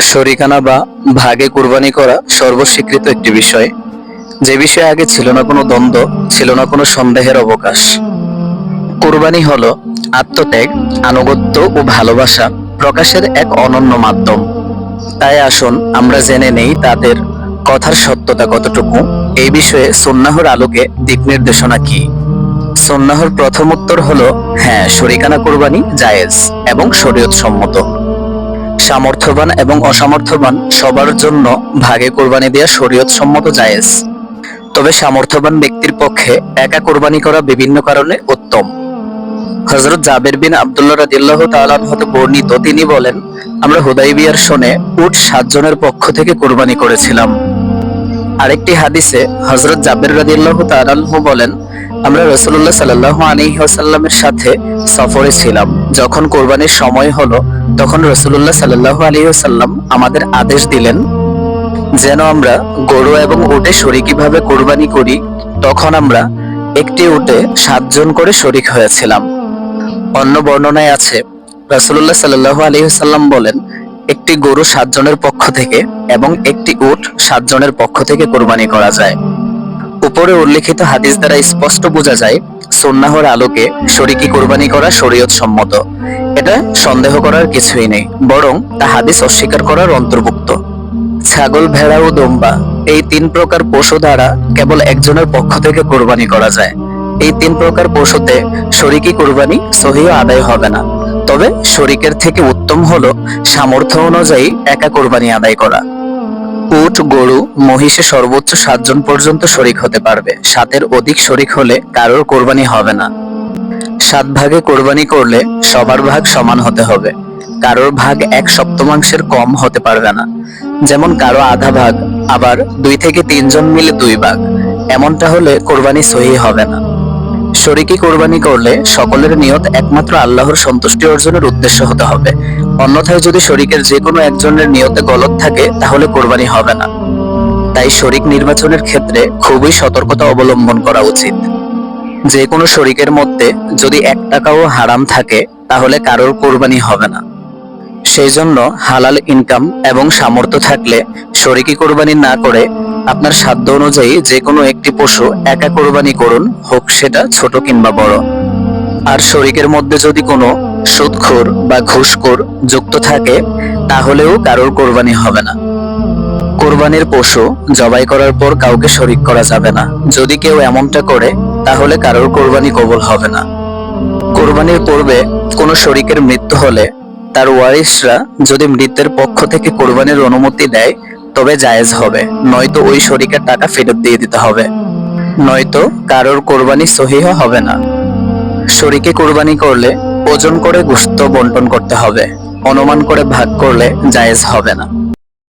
শরিকানা বা ভাগে কুরবানি করা সর্বস্বীকৃত একটি বিষয়। যে বিষয়ে আগে ছিল না কোনো দ্বন্দ্ব, ছিল না কোনো সন্দেহের অবকাশ। কুরবানি হলো আত্মত্যাগ, আনুগত্য ও ভালোবাসা প্রকাশের এক অনন্য মাধ্যম। তাই আসুন আমরা জেনে নেই তাদের কথার সত্যতা কতটুকু। এই বিষয়ে সন্ন্যাহর আলোকে দিক নির্দেশনা কি? সন্ন্যাহর প্রথম উত্তর হলো হ্যাঁ শরিকানা কুরবানি জায়েজ এবং শরীয়ত সম্মত সামর্থ্যবান এবং অসামর্থ্যবান সবার জন্য ভাগে কোরবানি দেওয়া শরীয়ত সম্মত জায়েজ। তবে সামর্থ্যবান ব্যক্তির পক্ষে একা কোরবানি করা বিভিন্ন কারণে উত্তম। হজরত জাবের বিন আব্দুল্লাহ রাদিয়াল্লাহু তাআলা হতে বর্ণিত, তিনি বলেন, আমরা হুদাইবিয়ার শোনে উট সাতজনের পক্ষ থেকে কোরবানি করেছিলাম। আরেকটি হাদিসে হজরত জাবের রাদিয়াল্লাহু তাআলা বলেন আমরা রাসূলুল্লাহ সাল্লাল্লাহু আলাইহি ওয়াসাল্লামের সাথে সফরে ছিলাম। যখন কোরবানির সময় হলো, তখন রাসূলুল্লাহ সাল্লাল্লাহু আলাইহি ওয়াসাল্লাম আমাদের আদেশ দিলেন যেন আমরা গরু এবং উটে শরিকিভাবে কোরবানি করি। তখন আমরা একটি উটে সাতজন করে শরিক হয়েছিলাম। অন্য বর্ণনায় আছে, রাসূলুল্লাহ সাল্লাল্লাহু আলাইহি ওয়াসাল্লাম বলেন, একটি গরু সাতজনের পক্ষ থেকে এবং একটি উট সাতজনের পক্ষ থেকে কোরবানি করা যায়। উপরে উল্লেখিত হাদিস দ্বারা স্পষ্ট বোঝা যায়, সুন্নাহর আলোকে শরিকি কোরবানি করা শরীয়ত সম্মত এটা সন্দেহ করার কিছুই নেই, বরং তা হাদিস অস্বীকার করার অন্তর্ভুক্ত। ছাগল, ভেড়া ও দম্বা, এই তিন প্রকার পশু দ্বারা কেবল একজনের পক্ষ থেকে কোরবানি করা যায়। এই তিন প্রকার পশুতে শরিকি কোরবানি সহিহ আদায় হবে না। তবে শরিকের থেকে উত্তম হলো সামর্থ্য অনুযায়ী একা কোরবানি আদায় করা। উট, গরু, মহিষে সর্বোচ্চ সাতজন পর্যন্ত শরিক হতে পারবে। সাতের অধিক শরিক হলে কারোর কোরবানি হবে না। সাত ভাগে কোরবানি করলে সবার ভাগ সমান হতে হবে। কারোর ভাগ এক সপ্তমাংশের কম হতে পারবে না। যেমন কারও আধা ভাগ, আবার দুই থেকে তিনজন মিলে দুই ভাগ। এমনটা হলে কোরবানি সহি হবে না। শরিকি কোরবানি করলে সকলের নিয়ত একমাত্র আল্লাহর সন্তুষ্টি অর্জনের উদ্দেশ্য হতে হবে। অন্যথায় যদি শরিকের যে কোনো একজনের নিয়তে গলত থাকে, তাহলে কোরবানি হবে না। তাই শরিক নির্বাচনের ক্ষেত্রে খুবই সতর্কতা অবলম্বন করা উচিত। যে কোনো শরিকের মধ্যে যদি এক টাকাও হারাম থাকে, তাহলে কারোর কোরবানি হবে না। সেই জন্য হালাল ইনকাম এবং সামর্থ্য থাকলে শরিকি কোরবানি না করে আপনার সাধ্য অনুযায়ী যে কোনো একটি পশু একা কোরবানি করুন, হোক সেটা ছোট কিংবা বড়। আর শরিকের মধ্যে যদি কোনো সুদখোর বা ঘুষখোর যুক্ত থাকে, তাহলেও কারোর কোরবানি হবে না। কোরবানির পশু জবাই করার পর কাউকে শরিক করা যাবে না। যদি কেউ এমনটা করে, তাহলে কারোর কোরবানি কবল হবে না। কোরবানির পূর্বে কোনো শরিকের মৃত্যু হলে তার ওয়ারিশরা যদি মৃতের পক্ষ থেকে কোরবানির অনুমতি দেয় তবে জায়েজ হবে। নয়তো ওই শরিকের টাকা ফেরত দিয়ে দিতে হবে। নয়তো কারোর কোরবানি সহিহ হবে না। শরিকে কোরবানি করলে ওজন করে গুস্ত বন্টন করতে হবে। অনুমান করে ভাগ করলে জায়েজ হবে না।